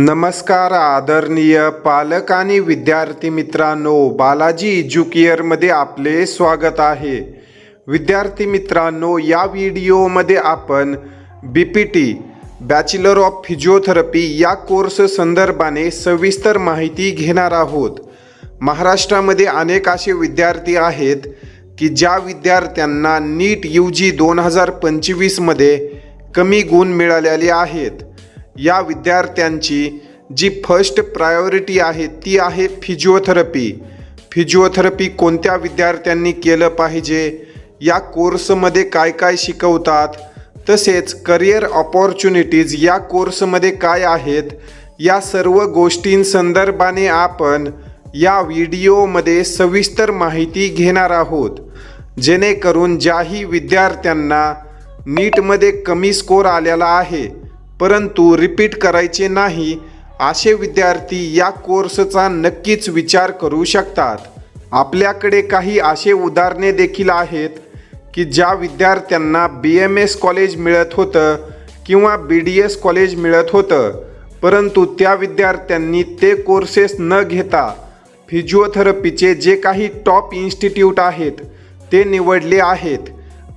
नमस्कार आदरणीय पालक आणि विद्यार्थी मित्रांनो बालाजी एज्युकेअरमध्ये आपले स्वागत आहे. विद्यार्थी मित्रांनो या व्हिडिओमध्ये आपण B P T bachelor of physiotherapy या कोर्स संदर्भाने सविस्तर माहिती घेणार आहोत. महाराष्ट्रामध्ये अनेक असे विद्यार्थी आहेत की ज्या विद्यार्थ्यांना नीट यू जी दोन हजार पंचवीसमध्ये कमी गुण मिळालेले आहेत. या विद्यार्थ्यांची जी फर्स्ट प्रायोरिटी आहे ती आहे फिजिओथेरपी फिजिओथेरपी कोणत्या विद्यार्थ्यांनी केलं पाहिजे? या कोर्समध्ये काय काय शिकवतात? तसेच करिअर ऑपॉर्च्युनिटीज या कोर्समध्ये काय आहेत? या सर्व गोष्टींसंदर्भाने आपण या व्हिडिओमध्ये सविस्तर माहिती घेणार आहोत. जेणेकरून ज्याही विद्यार्थ्यांना नीटमध्ये कमी स्कोर आलेला आहे परंतु रिपीट करायचे नाही असे विद्यार्थी या कोर्सचा नक्कीच विचार करू शकतात. आपल्याकडे काही असे उदाहरणे देखील आहेत की ज्या विद्यार्थ्यांना बी एम एस कॉलेज मिळत होतं किंवा बी डी एस कॉलेज मिळत होतं परंतु त्या विद्यार्थ्यांनी ते कोर्सेस न घेता फिजिओथेरपीचे जे काही टॉप इन्स्टिट्यूट आहेत ते निवडले आहेत.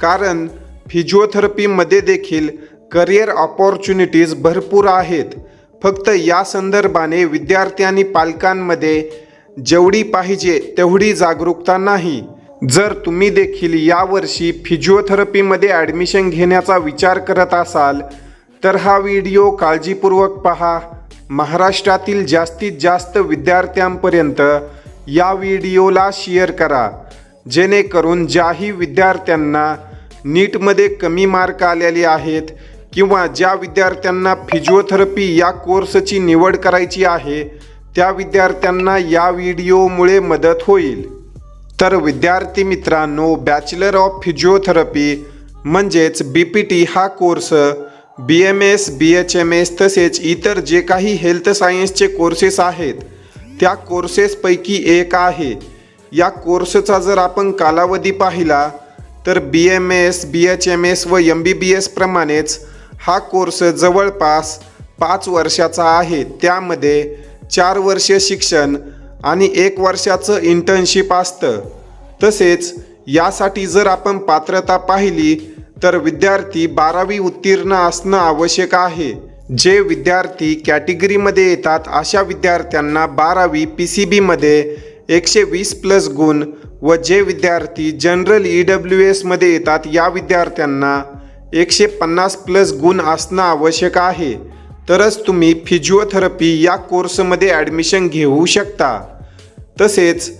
कारण फिजिओथेरपीमध्ये देखील करिअर ऑपॉर्च्युनिटीज भरपूर आहेत. फक्त या संदर्भाने विद्यार्थी आणि पालकांमध्ये जेवढी पाहिजे तेवढी जागरूकता नाही. जर तुम्ही देखील यावर्षी फिजिओथेरपीमध्ये ॲडमिशन घेण्याचा विचार करत असाल तर हा व्हिडिओ काळजीपूर्वक पहा. महाराष्ट्रातील जास्तीत जास्त विद्यार्थ्यांपर्यंत या व्हिडिओला शेअर करा. जेणेकरून ज्याही विद्यार्थ्यांना नीटमध्ये कमी मार्क आलेले आहेत किंवा ज्या विद्यार्थ्यांना फिजिओथेरपी या कोर्सची निवड करायची आहे त्या विद्यार्थ्यांना या व्हिडिओमुळे मदत होईल. तर विद्यार्थी मित्रांनो बॅचलर ऑफ फिजिओथेरपी म्हणजेच बी पी टी हा course B M S B H M S तसेच इतर जे काही हेल्थ सायन्सचे कोर्सेस आहेत त्या कोर्सेसपैकी एक आहे. या कोर्सचा जर आपण कालावधी पाहिला तर B M S B H M S व एम बी बी एस प्रमाणेच हा कोर्स जवळपास पाच वर्षाचा आहे. त्यामध्ये चार वर्ष शिक्षण आणि एक वर्षाचं इंटर्नशिप असतं. तसेच यासाठी जर आपण पात्रता पाहिली तर विद्यार्थी बारावी उत्तीर्ण असणं आवश्यक आहे. जे विद्यार्थी कॅटेगरीमध्ये येतात अशा विद्यार्थ्यांना बारावी पी सी बीमध्ये एकशे वीस प्लस गुण व जे विद्यार्थी जनरल ई डब्ल्यू एसमध्ये येतात या विद्यार्थ्यांना एकशे पन्नास प्लस गुण असणं आवश्यक आहे. तरच तुम्ही फिजिओथेरपी या कोर्समध्ये ॲडमिशन घेऊ शकता. तसेच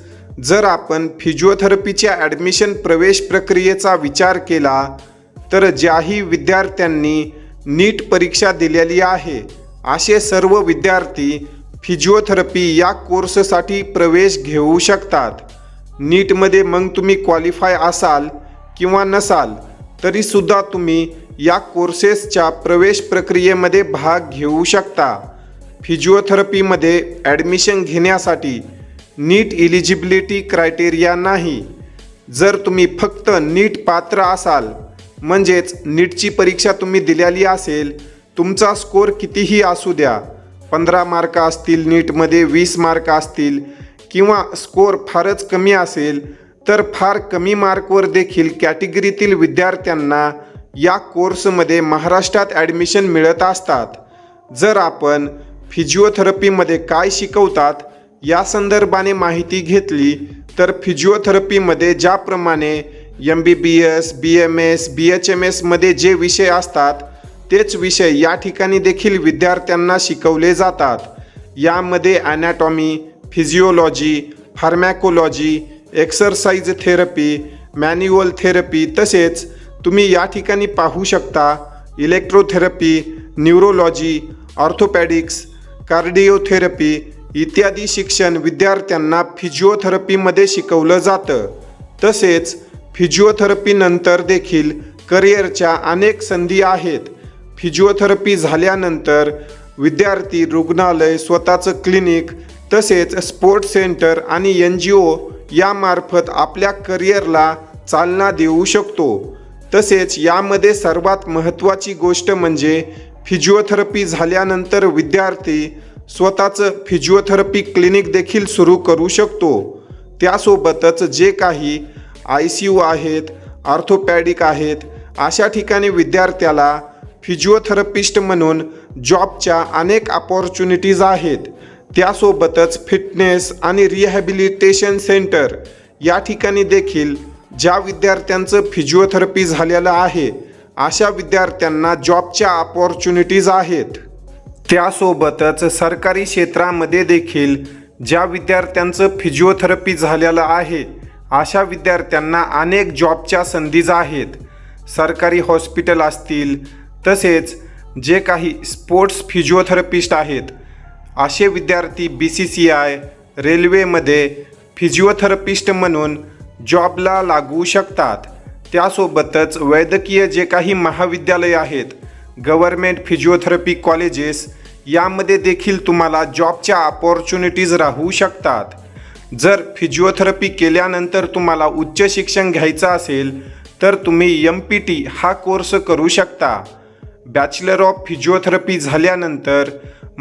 जर आपण फिजिओथेरपीच्या ॲडमिशन प्रवेश प्रक्रियेचा विचार केला तर ज्याही विद्यार्थ्यांनी नीट परीक्षा दिलेली आहे असे सर्व विद्यार्थी फिजिओथेरपी या कोर्ससाठी प्रवेश घेऊ शकतात. नीटमध्ये मग तुम्ही क्वालिफाय असाल किंवा नसाल तरीसुद्धा तुम्ही या कोर्सेसच्या प्रवेश प्रक्रियेमध्ये भाग घेऊ शकता. फिजिओथेरपीमध्ये ॲडमिशन घेण्यासाठी नीट इलिजिबिलिटी क्रायटेरिया नाही. जर तुम्ही फक्त नीट पात्र असाल म्हणजेच नीटची परीक्षा तुम्ही दिलेली असेल तुमचा स्कोर कितीही असू द्या पंधरा मार्क असतील नीटमध्ये वीस मार्क असतील किंवा स्कोर फारच कमी असेल तर फार कमी मार्कवर देखील कॅटेगरीतील विद्यार्थ्यांना या कोर्समध्ये महाराष्ट्रात ॲडमिशन मिळत असतात. जर आपण फिजिओथेरपीमध्ये काय शिकवतात या संदर्भाने माहिती घेतली तर फिजिओथेरपीमध्ये ज्याप्रमाणे M B B S B M S B H M एसमध्ये जे विषय असतात तेच विषय या ठिकाणी देखील विद्यार्थ्यांना शिकवले जातात. यामध्ये anatomy physiology pharmacology exercise therapy manual therapy तसेच तुम्ही या ठिकाणी पाहू शकता इलेक्ट्रोथेरपी न्यूरोलॉजी ऑर्थोपॅडिक्स कार्डिओथेरपी इत्यादी शिक्षण विद्यार्थ्यांना फिजिओथेरपीमध्ये शिकवलं जातं. तसेच फिजिओथेरपीनंतर देखील करिअरच्या अनेक संधी आहेत. फिजिओथेरपी झाल्यानंतर विद्यार्थी रुग्णालय स्वतःचं क्लिनिक तसेच स्पोर्ट्स सेंटर आणि एन जी ओ यामार्फत आपल्या करिअरला चालना देऊ शकतो. तसेच यामध्ये सर्वात महत्त्वाची गोष्ट म्हणजे फिजिओथेरपी झाल्यानंतर विद्यार्थी स्वतःचं फिजिओथेरपी क्लिनिक देखील सुरू करू शकतो. त्यासोबतच जे काही आय सी यू आहेत ऑर्थोपॅडिक आहेत अशा ठिकाणी विद्यार्थ्याला फिजिओथेरपिस्ट म्हणून जॉबच्या अनेक अपॉर्च्युनिटीज आहेत. त्यासोबतच फिटनेस आणि रिहॅबिलिटेशन सेंटर या ठिकाणी देखील ज्या विद्यार्थ्यांचं फिजिओथेरपी झालेलं आहे अशा विद्यार्थ्यांना जॉबच्या अपॉर्च्युनिटीज आहेत. त्यासोबतच सरकारी क्षेत्रामध्ये देखील ज्या विद्यार्थ्यांचं फिजिओथेरपी झालेलं आहे अशा विद्यार्थ्यांना अनेक जॉबच्या संधीज आहेत. सरकारी हॉस्पिटल असतील तसेच जे काही स्पोर्ट्स फिजिओथेरपिस्ट आहेत असे विद्यार्थी बी सी सी आय रेल्वेमध्ये फिजिओथेरपिस्ट म्हणून जॉबला लागू शकतात. त्यासोबतच वैद्यकीय जे काही महाविद्यालय आहेत गव्हर्मेंट फिजिओथेरपी कॉलेजेस यामध्ये देखील तुम्हाला जॉबच्या अपॉर्च्युनिटीज राहू शकतात. जर फिजिओथेरपी केल्यानंतर तुम्हाला उच्च शिक्षण घ्यायचं असेल तर तुम्ही एम पी टी हा कोर्स करू शकता. बॅचलर ऑफ फिजिओथेरपी झाल्यानंतर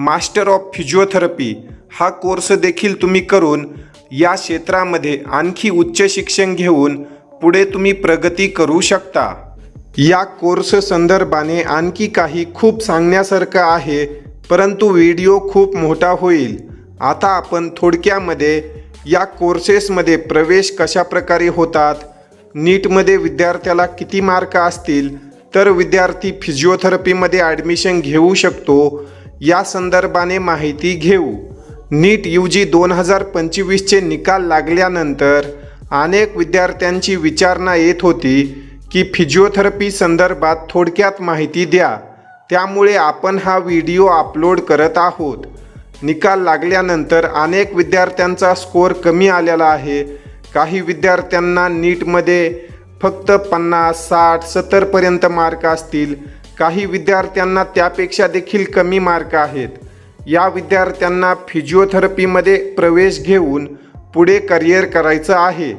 मास्टर ऑफ फिजिओथेरपी हा कोर्स देखील तुम्ही करून या क्षेत्रामध्ये आणखी उच्च शिक्षण घेऊन पुढे तुम्ही प्रगती करू शकता. या कोर्स संदर्भाने आणखी काही खूप सांगण्यासारखं आहे परंतु व्हिडिओ खूप मोठा होईल. आता आपण थोडक्यामध्ये या कोर्सेसमध्ये प्रवेश कशा प्रकारे होतात? नीटमध्ये विद्यार्थ्याला किती मार्क असतील? तर विद्यार्थी फिजिओथेरपीमध्ये ॲडमिशन घेऊ शकतो. या संदर्भाने माहिती घेऊ. नीट यू जी दोन हजार पंचवीसचे निकाल लागल्यानंतर अनेक विद्यार्थ्यांची विचारणा येत होती की फिजिओथेरपी संदर्भात थोडक्यात माहिती द्या. त्यामुळे आपण हा व्हिडिओ अपलोड करत आहोत. निकाल लागल्यानंतर अनेक विद्यार्थ्यांचा स्कोअर कमी आलेला आहे. काही विद्यार्थ्यांना नीटमध्ये फक्त पन्नास साठ सत्तरपर्यंत मार्क असतील. काही विद्यार्थ्यांना त्यापेक्षा देखील कमी मार्क आहेत. या विद्यार्थ्यांना फिजिओथेरपीमध्ये प्रवेश घेऊन पुढे करिअर करायचं आहे.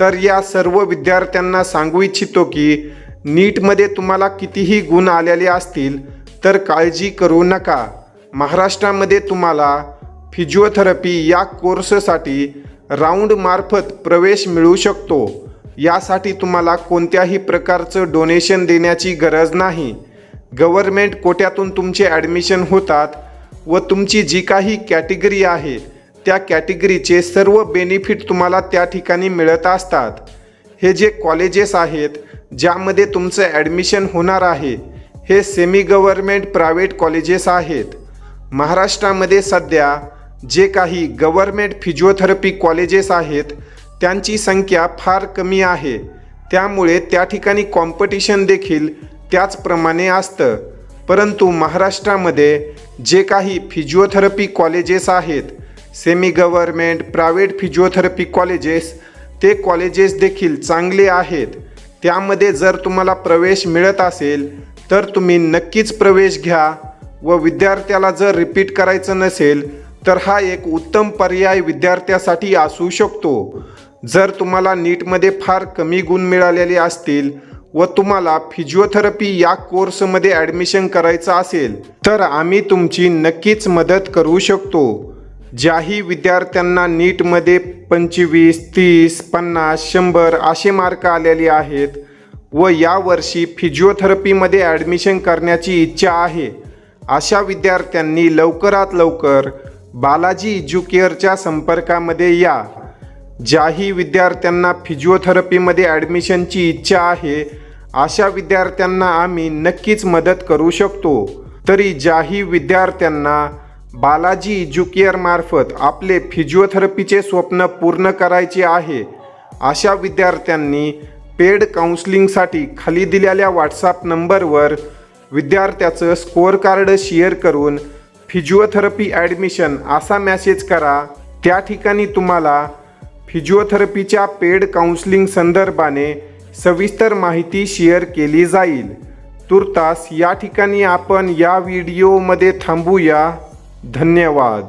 तर या सर्व विद्यार्थ्यांना सांगू इच्छितो की नीटमध्ये तुम्हाला कितीही गुण आलेले असतील तर काळजी करू नका. महाराष्ट्रामध्ये तुम्हाला फिजिओथेरपी या कोर्ससाठी राऊंडमार्फत प्रवेश मिळू शकतो. यासाठी तुम्हाला कोणत्याही प्रकारचं डोनेशन देण्याची गरज नाही. गव्हर्मेंट कोट्यातून तुमचे ॲडमिशन होतात व तुमची जी काही कॅटेगरी आहे त्या कॅटेगरीचे सर्व बेनिफिट तुम्हाला त्या ठिकाणी मिळत असतात. हे जे कॉलेजेस आहेत ज्यामध्ये तुमचं ॲडमिशन होणार आहे हे सेमी गव्हर्मेंट प्रायव्हेट कॉलेजेस आहेत. महाराष्ट्रामध्ये सध्या जे काही गव्हर्मेंट फिजिओथेरपी कॉलेजेस आहेत त्यांची संख्या फार कमी आहे. त्यामुळे त्या ठिकाणी कॉम्पिटिशन देखील त्याचप्रमाणे असतं. परंतु महाराष्ट्रामध्ये जे काही फिजिओथेरपी कॉलेजेस आहेत semi government private physiotherapy colleges ते कॉलेजेस देखील चांगले आहेत. त्यामध्ये जर तुम्हाला प्रवेश मिळत असेल तर तुम्ही नक्कीच प्रवेश घ्या व विद्यार्थ्याला जर रिपीट करायचं नसेल तर हा एक उत्तम पर्याय विद्यार्थ्यासाठी असू शकतो. जर तुम्हाला नीटमध्ये फार कमी गुण मिळालेले असतील व तुम्हाला फिजिओथेरपी या कोर्समध्ये ॲडमिशन करायचं असेल तर आम्ही तुमची नक्कीच मदत करू शकतो. ज्याही विद्यार्थ्यांना नीटमध्ये पंचवीस तीस पन्नास शंभर असे मार्क आलेले आहेत व यावर्षी फिजिओथेरपीमध्ये ॲडमिशन करण्याची इच्छा आहे अशा विद्यार्थ्यांनी लवकरात लवकर बालाजी इज्युकेअरच्या संपर्कामध्ये या. ज्याही विद्यार्थ्यांना फिजिओथेरपीमध्ये ॲडमिशनची इच्छा आहे अशा विद्यार्थ्यांना आम्ही नक्कीच मदत करू शकतो. तरी ज्याही विद्यार्थ्यांना बालाजी एज्युकेअरमार्फत आपले फिजिओथेरपीचे स्वप्न पूर्ण करायचे आहे अशा विद्यार्थ्यांनी पेड काउन्सिलिंगसाठी खाली दिलेल्या व्हॉट्सॲप नंबरवर विद्यार्थ्याचं स्कोअर कार्ड शेअर करून फिजिओथेरपी ॲडमिशन असा मॅसेज करा. त्या ठिकाणी तुम्हाला फिजिओथेरपीच्या पेड काउन्सिलिंग संदर्भाने सविस्तर माहिती शेअर केली जाईल. तुर्तास या ठिकाणी आपण या व्हिडिओमध्ये थांबूया. धन्यवाद.